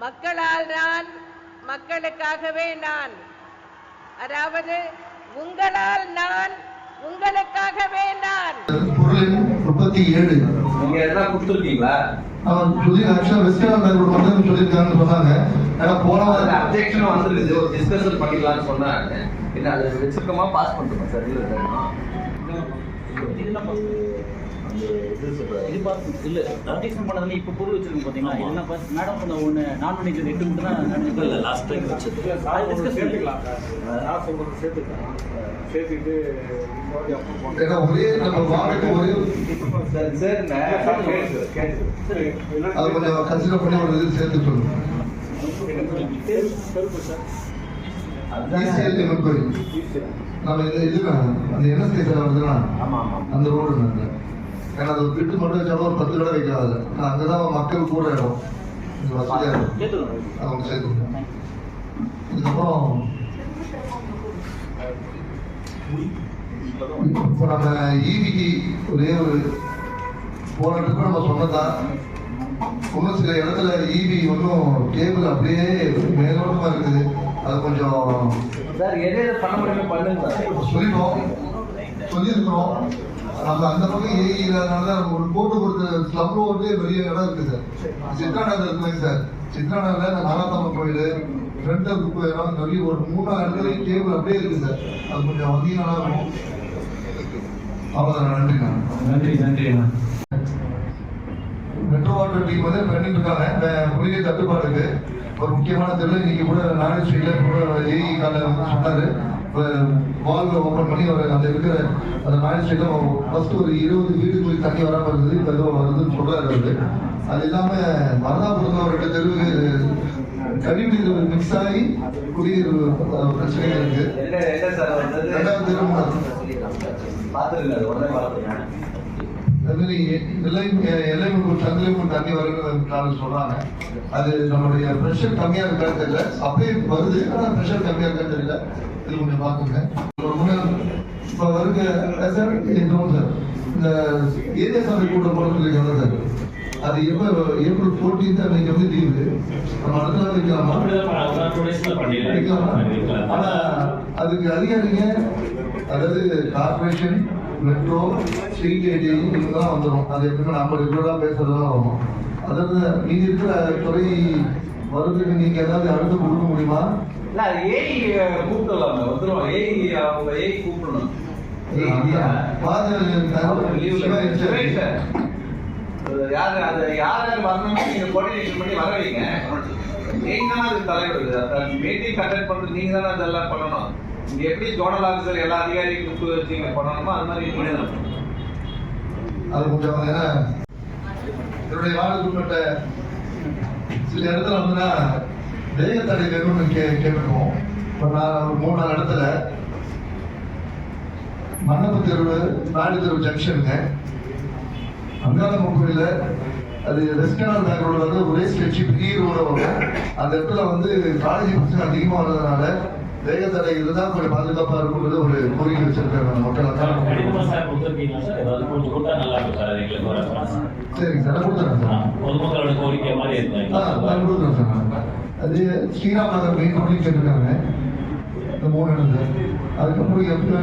மக்களால் நான் மக்களுக்காகவே நான். அதாவது உங்களால் நான் உங்களுக்காகவே நான். பொருளின் முப்பத்தி ஏழு. நீங்க கொடுத்துருக்கீங்களா? அவன் சொல்லி ஆக்சுவலா வெஸ்டர்ன் பேங்க் மட்டும் சொல்லியிருக்காங்கன்னு சொன்னாங்க. ஏன்னா போன வாரம் அப்ஜெக்ஷன் வந்துருக்குது. ஒரு டிஸ்கஷன் பண்ணிக்கலாம்னு சொன்னாங்க. என்ன அது வச்சிருக்கோமா? பாஸ் பண்ணிட்டோமா? சார் இல்ல இது பார்த்து இல்ல பண்ணதுல இப்ப பொருள் வச்சிருக்கோம் பாத்தீங்களா? இதெல்லாம் பார்த்து மேடம் சொன்ன ஒண்ணு நான் மேனேஜர் எட்டு மட்டும் தான் இல்ல லாஸ்ட் டைம் வச்சது. சேர்த்துக்கலாம். நான் சேர்த்துக்கலாம். சேர்த்துட்டு பண்ணு. ஏன்னா ஒரே நம்ம வார்டுக்கு ஒரே அது கொஞ்சம் கன்சிடர் பண்ணி ஒரு இது சேர்த்து ஈஸியா நம்ம இது அந்த என்எஸ்கே சார் வருதுன்னா ஆமா ஆமா. அந்த ரோடு நாங்கள் ஏன்னா அது பிட்டு மட்டும் வச்சாலும் ஒரு பத்து கடை வைக்காது நான் அங்கே தான் மக்கள் கூட இடம் கொஞ்சம் வசதியாக இருக்கும். அவங்க சேர்த்து இதுக்கப்புறம் இப்போ நம்ம ஈவிக்கு ஒரே ஒரு ட்ரிப் நம்ம சொன்னதான் இன்னும் சில இடத்துல ஈவி ஒன்றும் கேபிள் அப்படியே மேலோட்டமாக இருக்குது. அது கொஞ்சம் சார் எது எது பண்ண முடியுமோ பண்ணுங்க. சார் சொல்லிட்டோம். சொல்லியிருக்கிறோம். நம்ம அந்த பக்கம் ஏஇ இல்லாதனால தான் ஒரு போட்டு கொடுத்த ஸ்லம் ரோட்லேயே பெரிய இடம் இருக்குது சார். சித்ரா நகர் இருக்குங்க சார். சித்ரா நகர்ல இந்த நாகாத்தம்மன் கோயில் ஃப்ரண்ட் இடம் நிறைய ஒரு மூணாறு இடத்துலையும் கேபிள் அப்படியே இருக்குது சார். அது கொஞ்சம் வந்தீங்கன்னா நல்லா இருக்கும். அவ்வளோதான் நன்றிண்ணா நன்றி நன்றி அண்ணா. மெட்ரோ வாட்டர் டீம் வந்து பண்ணிட்டு இருக்காங்க. இந்த குடிநீர் தட்டுப்பாடுக்கு ஒரு முக்கியமான தெருவில் இன்னைக்கு கூட நாடு ஸ்ட்ரீட்ல கூட ஏஇ கால வந்து சொன்னாரு. வால்வை ஓப்பன் பண்ணி ஒரு அந்த இருக்கிற அந்த நாடு ஸ்ட்ரீட்ல ஃபர்ஸ்ட் ஒரு இருபது வீடுகளுக்கு தண்ணி வராம இருந்தது இப்போ ஏதோ வருதுன்னு சொல்றாரு அவரு. அது இல்லாம மரணாபுரத்தில் ஒரு ரெண்டு தெருவுக்கு கழிவுநீர் மிக்ஸ் ஆகி குடிநீர் பிரச்சனைகள் இருக்கு. ரெண்டாவது தெரு மூணாவது. பார்த்துருங்க அது உடனே பார்த்துருங்க அது மாதிரி எல்லை எல்லைமுக்கு சந்திரமுக்கு தண்ணி வருன்னு சொல்றாங்க. அது நம்மளுடைய ப்ரெஷர் கம்மியா தெரியல. சப்ளை வருது ஆனா ப்ரெஷர் கம்மியா இருக்கான்னு தெரியல. இது கொஞ்சம் முறை இப்ப வருங்க சார் இன்னும் சார் இந்த ஏரியா சபை சொல்லியிருக்காங்க சார். அது எப்ப ஏப்ரல் ஃபோர்டீன் அன்னைக்கு வந்து லீவு. நம்ம அடுத்த நாள் வைக்கலாமா? வைக்கலாமா? ஆனா அதுக்கு அதிகாரிங்க அதாவது கார்பரேஷன் மெட்ரோ ஸ்ட்ரீட் ஏரியா இவங்கெல்லாம் வந்துடும் அது எப்பவுமே நம்ம ரெகுலராக பேசுறதுலாம் வரும். அதாவது நீங்க இருக்கிற துறை வருதுக்கு நீங்க ஏதாவது அடுத்து கொடுக்க முடியுமா? இல்ல அது ஏஐ கூப்பிடலாம். வந்துரும் ஏஐ அவங்க ஏஐ கூப்பிடணும். யாரு அது யார் யார் வரணும்னு நீங்க கோஆர்டினேஷன் பண்ணி வர வைங்க. நீங்க தானே அதுக்கு தலைவர் மீட்டிங் கண்டக்ட் பண்றது நீங்க தானே அதெல்லாம் பண்ணணும். இங்க எப்படி ஜோனல் ஆஃபீஸர் எல்லா அதிகாரியும் கூப்பிட்டு வச்சு பண்ணணுமோ அது மாதிரி பண்ணிடணும் அது கொஞ்சம் ஏன்னா என்னுடைய வாழ்க்கைப்பட்ட சில இடத்துல வந்துன்னா வேக தடை வேணும்னு கே கேட்டிருக்கோம். இப்போ நான் ஒரு மூணு நாலு இடத்துல மன்னப்பு தெருவு நாடு தெருவு ஜங்ஷனுங்க அங்காளம்மன் கோயில அது வெஸ்டர்ன் பேங்க் வந்து ஒரே ஸ்ட்ரெச் பெரிய ரோட வரும். அந்த இடத்துல வந்து காலேஜ் பிரச்சனை அதிகமாக வர்றதுனால வேக தடை இருந்தால் கொஞ்சம் பாதுகாப்பாக இருக்கும்ன்றது ஒரு கோரிக்கை வச்சிருக்காங்க மக்கள். சரிங்க சார் கொடுத்துறேன் சார். பொதுமக்களோட கோரிக்கை மாதிரி ஆ, இருந்தாங்க நான் கொடுக்குறேன் சார் அது ஸ்ரீராம் நகர் மெயின் ரோட்லையும் கேட்டிருக்காங்க இந்த மூணு இடத்துல. அதுக்கப்புறம் எப்போ